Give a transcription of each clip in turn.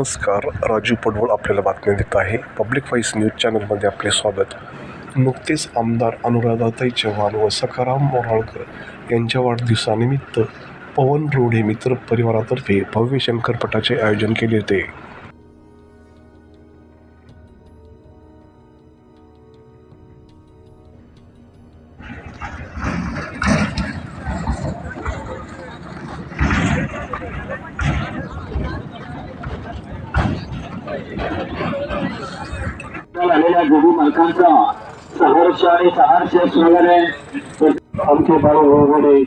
नमस्कार राजू पडवळ आपल्याला बातम्या देत आहे. पब्लिक व्हॉइस न्यूज चॅनलमध्ये आपले स्वागत. नुकतेच आमदार अनुराधाताई चव्हाण व सखाराम मोराळकर यांच्या वाढदिवसानिमित्त पवन रोढे मित्र परिवारातर्फे भव्य शंकरपटाचे आयोजन केले होते. झालेल्या गोबी मालकांचा सहर्ष आणि सहर्ष वगैरे आमचे बाळू वगैरे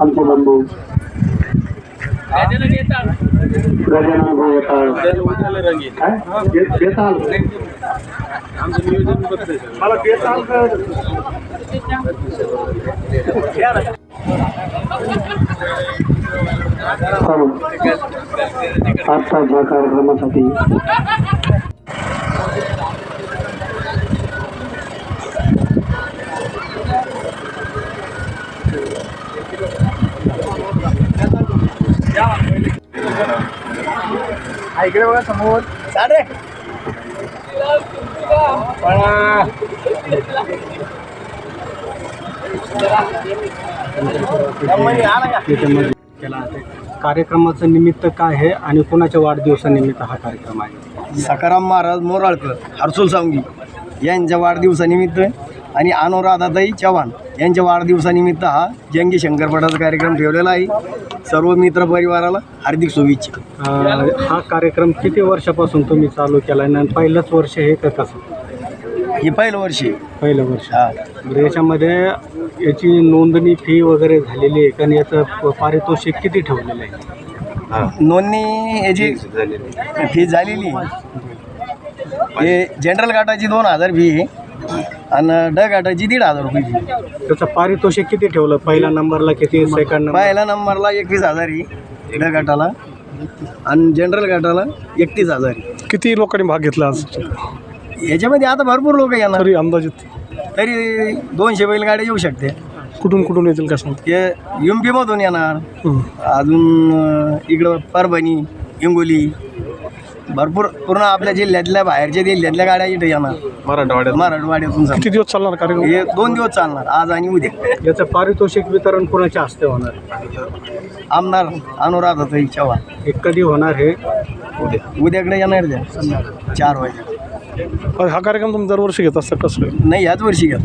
आमचे बंधू. गजानन भाऊ येतात. बेताल मला आजच्या कार्यक्रमासाठी इकडे बघा समोर. केला आहे. कार्यक्रमाचं निमित्त काय आहे आणि कोणाच्या वाढदिवसानिमित्त हा कार्यक्रम आहे? सखाराम महाराज मोराळकर हर्सुल सावंगी यांच्या वाढदिवसानिमित्त आणि अनुराधाताई चव्हाण. यांच्या वाढदिवसानिमित्त हा जंगी शंकरपटाचा कार्यक्रम ठेवलेला आहे. सर्व मित्र परिवाराला हार्दिक शुभेच्छा. अं, हा कार्यक्रम किती वर्षापासून तुम्ही चालू केला आहे आणि पहिलंच वर्ष हे का कसं? हे पहिलं वर्ष आहे. पहिलं वर्ष. हा. बरं याच्यामध्ये याची नोंदणी फी वगैरे झालेली आहे कारण याचं प- पारितोषिक किती ठेवलेलं आहे? नोंदणी याची फी झालेली आहे. हे जनरल गाठाची दोन हजार फी आहे. आणि ड गाठाची दीड हजार रुपये त्याचं पारितोषिक किती ठेवलं? पहिल्या नंबरला किती? सेकंड नंबर पहिल्या नंबरला एकवीस हजार आहे ड गाठाला आणि जनरल गाठाला एकतीस हजार आहे किती लोकांनी भाग घेतला आज? याच्यामध्ये आता भरपूर लोक येणार. तरी अंदाजित. तरी दोनशे बैलगाड्या येऊ शकते. कुठून कुठून येतील का सांग हे एम पीमधून येणार. अजून अं, इकडं परभणी हिंगोली भरपूर पूर्ण आपल्या जिल्ह्यातल्या बाहेरच्या जिल्ह्यातल्या गाड्या इथे येणार. मराठवाड्यात मराठवाड्यातून. किती दिवस चालणार कार्यक्रम? हे दोन दिवस चालणार आज आणि उद्या. याचं पारितोषिक वितरण कोणाच्या हस्ते होणार? आमदार अनुराधाताई चव्हाण हे कधी होणार हे? उद्याकडे येणार द्या चार वाजे. हा कार्यक्रम तुम्ही दरवर्षी घेत असता कसं नाही ह्याच वर्षी घ्या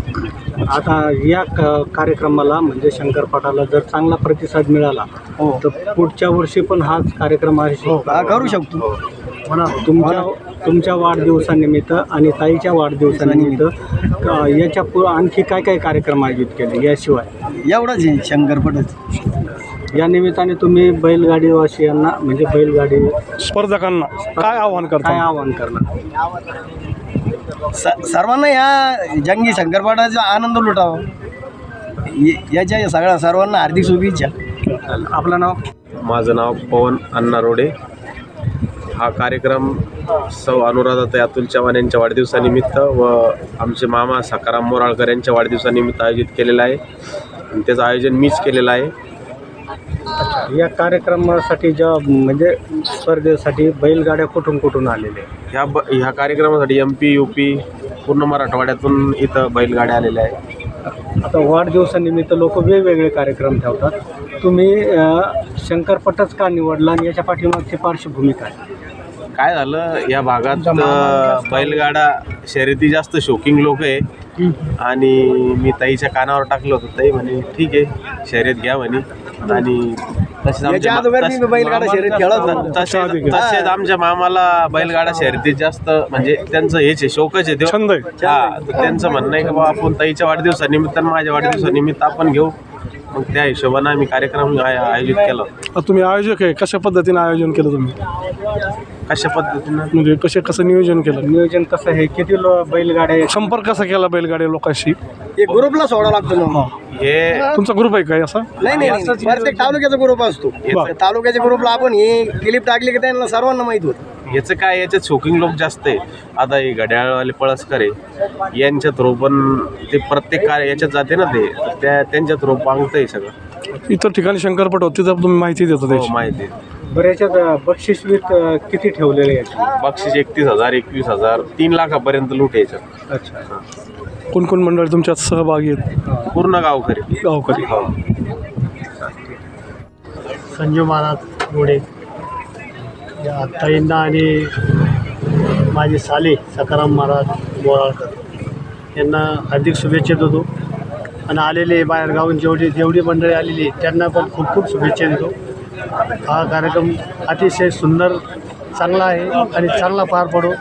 आता या क- कार्यक्रमाला म्हणजे शंकरपाठाला जर चांगला प्रतिसाद मिळाला हो. तर पुढच्या वर्षी पण हाच कार्यक्रम आहे. हा करू शकतो. तुमच्या तुमच्या वाढदिवसानिमित्त आणि ताईच्या वाढदिवसानिमित्त अ, याच्या पु आणखी काय काय कार्यक्रम आयोजित केले याशिवाय? एवढंच आहे शंकरपटच. या निमित्ताने तुम्ही बैलगाडीवासियांना म्हणजे बैलगाडी स्पर्धकांना काय आव्हान काय करता आवाहन करणार? स- सर्वांना या जंगी शंकरपाठाचा आनंद लुटावा. य- याच्या सगळ्या सर्वांना हार्दिक शुभेच्छा. आपलं नाव? माझं नाव पवन अण्णा रोडे. हा कार्यक्रम सौ अनुराधाताई अतुल चव्हाण यांच्या वाढदिवसानिमित्त व आमचे मामा सकाराम मोराळकर यांच्या वाढदिवसानिमित्त आयोजित केलेला आहे. आणि त्याचं आयोजन मीच केलेलं आहे. या कार्यक्रमासाठी ज्या म्हणजे स्पर्धेसाठी बैलगाड्या कुठून कुठून आलेल्या आहेत? ह्या ब ह्या कार्यक्रमासाठी एम पी यू पी पूर्ण मराठवाड्यातून इथं बैलगाड्या आलेल्या आहेत. आता वाढदिवसानिमित्त लोक वेगवेगळे कार्यक्रम ठेवतात. तुम्ही अ, शंकरपटच का निवडला आणि याच्या पाठीमागची पार्श्वभूमी काय? काय झालं? या भागात बैलगाडा शर्यती जास्त शौकिंग लोक आहे. आणि मी ताईच्या कानावर टाकलं होतं. ताई म्हणे ठीक आहे शर्यत घ्या म्हणे. आणि तसेच आमच्या याच्या मा- अगोदर मी तस- बैलगाडा शर्यत खेळत होतो. तसेच तसेच आमच्या मामाला बैलगाडा शर्यतीत जास्त म्हणजे त्यांचं हेच आहे शौकच आहे ते छंद आहे. हा तर त्यांचं म्हणणं आहे की बाबा आपण ताईच्या वाढदिवसानिमित्त आणि माझ्या वाढदिवसानिमित्त आपण घेऊ. मग त्या हिशोबानं आम्ही कार्यक्रम आय- आयोजित केला. आता तुम्ही आयोजक आहे कशा पद्धतीने आयोजन केलं तुम्ही? कशा पद्धतीनं? म्हणजे कसे कसं नियोजन केलं? नियोजन कसं आहे? किती लो बैलगाड्या? संपर्क कसा केला बैलगाड्या लोकांशी? एक ग्रुपला सोडा लागतो ना. हे. तुमचा ग्रुप आहे काय असा नाही नाही नाही. प्रत्येक तालुक्याचा ग्रुप असतो. बरं. तालुक्याच्या ग्रुपला आपण हे क्लिप टाकली की त्यांना सर्वांना माहीत होतं. याचं काय याच्यात शोकिंग लोक जास्त आहे. आता हे घड्याळवाले पळसकर आहे. यांच्या थ्रू पण ते प्रत्येक कार्य याच्यात जाते ना ते. त्या त्यांच्या थ्रू पांगत आहे सगळं. इतर ठिकाणी शंकरपट होते तर तुम्ही माहिती देतो हो माहिती आहे. बरं याच्यात बक्षीस वीत किती ठेवलेले आहेत बक्षीस एकतीस हजार एकवीस हजार तीन लाखापर्यंत लूट यायचं अच्छा. कोण कोण मंडळ तुमच्यात सहभागी आहेत? पूर्ण गावकरी. गावकरी. संजू महाराज गोडे या ताईंना आणि माझे साले सकाराम महाराज बोराळकर यांना हार्दिक शुभेच्छा देतो. आणि आलेले बाहेरगावून जेवढी जेवढी मंडळी आलेली त्यांना पण खूप खूप शुभेच्छा देतो. हा कार्यक्रम अतिशय सुंदर चांगला आहे आणि चांगला पार पडो.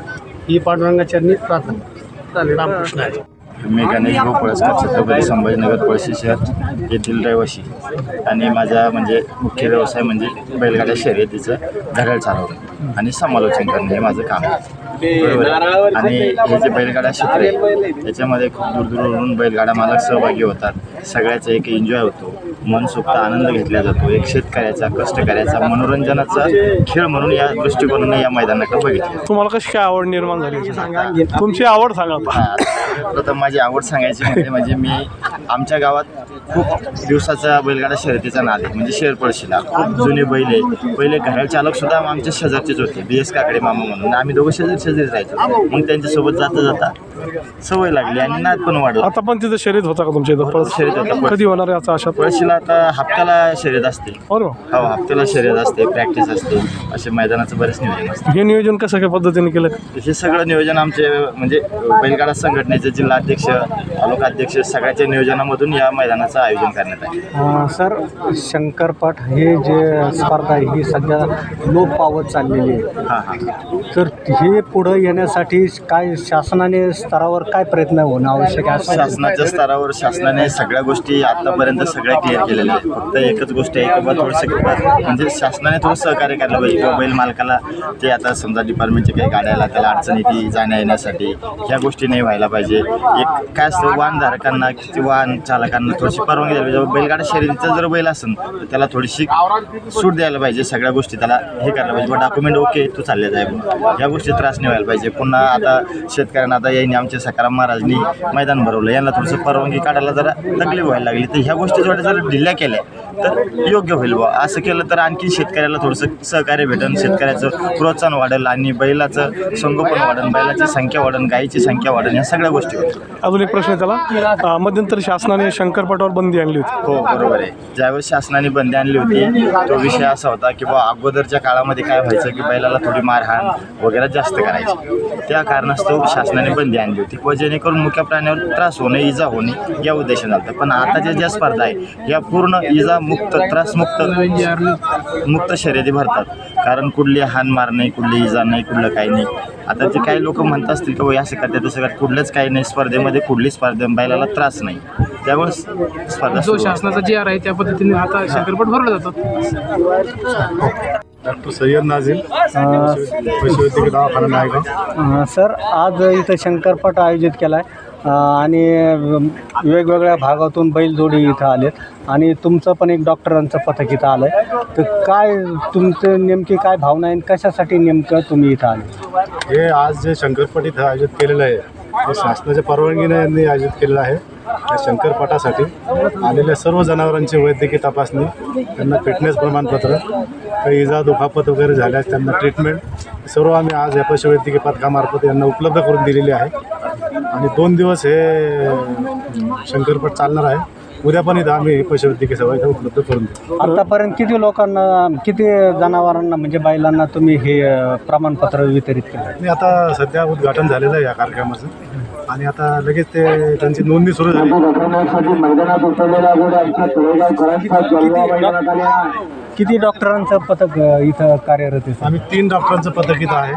ही पांडुरंगाचरणी प्रार्थना. रामकृष्ण आहे. मी गणेश भाऊ पळसकर छत्रपती संभाजीनगर पळशी शहर. येथील रहिवासी आणि माझा म्हणजे मुख्य व्यवसाय म्हणजे बैलगाड्या शर्यतीचं धडल चालवणे आणि समालोचन करणे हे माझं काम आहे. बरोबर? आणि हे जे बैलगाडा क्षेत्र आहे त्याच्यामध्ये खूप दूरदूरवरून बैलगाडा मालक सहभागी होतात. सगळ्याचा एक एन्जॉय होतो. मनसुक्त आनंद घेतला जातो. एक शेतकऱ्याचा कष्टकऱ्याचा मनोरंजनाचा खेळ म्हणून या दृष्टिकोनाने या मैदानाकडे बघितलं. तुम्हाला कशी काय आवड निर्माण झाली? तुमची आवड सांगा. प्रथम माझी आवड सांगायची म्हणजे म्हणजे मी आमच्या गावात खूप दिवसाचा बैलगाडा शर्यतीचा नाद आहे. म्हणजे शेर पळशीला. खूप जुने बैल आहे. पहिले घराळ चालक सुद्धा आमच्या शेजारचेच होते. बी एस काकडे मामा म्हणून. आम्ही दोघं शेजारी शेजारी राहायचो. मग त्यांच्यासोबत जाता जाता सवय लागली आणि नाद पण वाढला. आता पण तिथं शर्यत होता का तुमच्या इथं? पळस शर्यत होता. कधी होणार आहे याचा आशा पळशीला आता हप्त्याला शर्यत असते. बरोबर. हो हप्त्याला शर्यत असते प्रॅक्टिस असते. असे मैदानाचं बरेच नियोजन असते. हे नियोजन कसं काय पद्धतीने केलं? हे सगळं नियोजन आमचे म्हणजे बैलगाडा संघटनेचे जिल्हाध्यक्ष तालुकाध्यक्ष सगळ्याच्या नियोजनामधून या मैदानाचं आयोजन करण्यात आले. अं, सर शंकरपट हे जे स्पर्धा आहे ही सध्या लोप पावत चाललेली आहे. हां हां. तर हे पुढं येण्यासाठी काय शासनाने स्तरावर काय प्रयत्न होणं आवश्यक आहे? असं शासनाच्या स्तरावर शासनाने सगळ्या गोष्टी आतापर्यंत सगळ्या क्लिअर केलेल्या आहेत. फक्त एकच गोष्ट आहे की बा थोडंसं म्हणजे शासनाने थोडं सहकार्य करायला पाहिजे. किंवा बैल मालकाला ते आता समजा डिपार्टमेंटचे काही गाड्याला त्याला अडचण येते जाण्या येण्यासाठी ह्या गोष्टी नाही व्हायला पाहिजे. एक काय असतं वाहनधारकांना किती वाहन चालकांना थोडीशी परवानगी द्यायला पाहिजे. बैलगाडा शरीरचा जर बैल असेल तर त्याला थोडीशी सूट द्यायला पाहिजे. सगळ्या गोष्टी त्याला हे करायला पाहिजे. बा डॉक्युमेंट ओके तू चालले जाय बुवा. या गोष्टी त्रास नाही व्हायला पाहिजे. पुन्हा आता शेतकऱ्यांना आता यांनी आमचे सकाराम महाराजनी मैदान भरवलं. यांना थोडंसं परवानगी काढायला जरा तकलीफ व्हायला लागली. तर ह्या गोष्टी थोड्या जरा ढिल्या केल्या. तर योग्य होईल बुवा. असं केलं तर आणखी शेतकऱ्याला थोडंसं सहकार्य भेटेल शेतकऱ्याचं प्रोत्साहन वाढेल आणि बैलाचं संगोपन वाढेल. बैलाची संख्या वाढेल गायीची संख्या वाढेल या सगळ्या गोष्टी होतील. अजून एक प्रश्न त्याला. मध्यंतरी शासनाने शंकरपटावर बंदी आणली होती. हो बरोबर आहे. ज्यावेळेस शासनाने बंदी आणली होती तो विषय असा होता की बा अगोदरच्या काळामध्ये काय व्हायचं की बैलाला थोडी मारहाण वगैरे जास्त करायची. त्या कारणास्तव शासनाने बंदी आणली होती. व जेणेकरून मुख्य प्राण्यावर त्रास होणे इजा होणे या उद्देशाने झालं पण आताच्या ज्या स्पर्धा आहे या पूर्ण इजा मुक्त त्रासमुक्त मुक्त शर्यती भरतात. कारण कुठली हान मार नाही कुठली इजा नाही कुठलं काही नाही. आता ते काही लोक म्हणत असतील की "बुवा, असं करते तसं करते कुठलंच काही नाही. स्पर्धेमध्ये कुठलीच स्पर्धे बैलाला त्रास नाही. त्यामुळे स्पर्धा जो. शासनाचा जी आर आहे त्या पद्धतीने आता शंकरपट भरला जातात. डॉक्टर सय्यद नाझीम पशुवैद्यकीय दवाखाना नायगाव अं, सर आज इथं शंकरपट आयोजित केला आहे आणि वेगवेगळ्या भागातून बैलजोडी इथं आलेत. आणि तुमचं पण एक डॉक्टरांचं पथक इथं आलं आहे तर काय तुमचं नेमकी काय भावना आहे आणि कशासाठी नेमकं तुम्ही इथं आले? हे आज जे शंकरपट इथं आयोजित केलेलं आहे ते शासनाच्या परवानगीने यांनी आयोजित केलेलं आहे. या शंकरपटासाठी आलेल्या सर्व जनावरांची वैद्यकीय तपासणी त्यांना फिटनेस प्रमाणपत्र काही इजा दुखापत वगैरे झाल्यास त्यांना ट्रीटमेंट सर्व आम्ही आज या पशुवैद्यकीय पथकामार्फत यांना उपलब्ध करून दिलेली आहे. आणि दोन दिवस हे शंकरपट चालणार आहे. उद्या पण इथं आम्ही पशुवैद्यकीय सेवा इथं उपलब्ध करून देऊ. आतापर्यंत किती लोकांना किती जनावरांना म्हणजे बैलांना तुम्ही हे प्रमाणपत्र वितरित केलं? आणि आता सध्या उद्घाटन झालेलं आहे या कार्यक्रमाचं. आणि आता लगेच ते त्यांची नोंदणी सुरू झाली. मैदानात उतरलेला किती डॉक्टरांचं पथक अं, इथं कार्यरत आहे? आम्ही तीन डॉक्टरांचं पथक इथं आहे.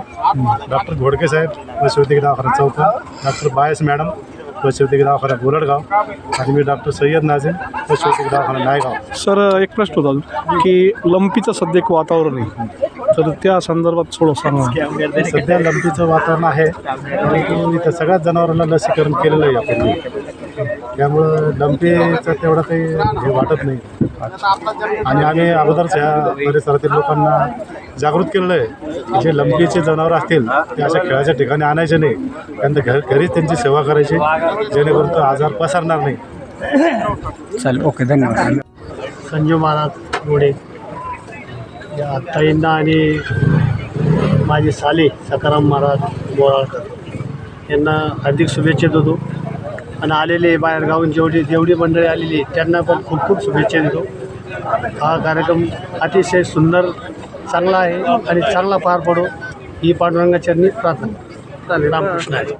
डॉक्टर घोडके साहेब पशुवैद्यकीय दवाखाना चौका डॉक्टर बायस मॅडम पशुवैद्यकीय दवाखाना गोरडगाव आणि मी डॉक्टर सय्यद नाझीम पशुवैद्यकीय दवाखाना नायगाव. सर एक प्रश्न होता अजून की लंपीचं सध्या एक वातावरण आहे. तर त्या संदर्भात थोडं सांगा. सध्या लंपीचं वातावरण आहे. परंतु इथं सगळ्याच जनावरांना लसीकरण केलेलं आहे यापूर्वी. त्यामुळं लंपीचं तेवढं काही हे वाटत नाही. आणि आम्ही अगोदरच ह्या परिसरातील लोकांना जागृत केलेलं आहे की जे लंपीचे जनावर असतील ते अशा खेळाच्या ठिकाणी आणायचे नाही. त्यांना घर घरीच त्यांची सेवा करायची जेणेकरून तो आजार पसरणार नाही. चालेल ओके धन्यवाद. संजू महाराज गोडे. या ताईंना आणि माझे साले सकाराम महाराज बोराळकर यांना हार्दिक शुभेच्छा देतो. आणि आलेले बाहेरगावून जेवढी जेवढी मंडळी आलेली त्यांना पण खूप खूप शुभेच्छा देतो. हा कार्यक्रम अतिशय सुंदर चांगला आहे आणि चांगला पार पडो. ही पांडुरंगाचरणी प्रार्थना. रामकृष्ण आहे.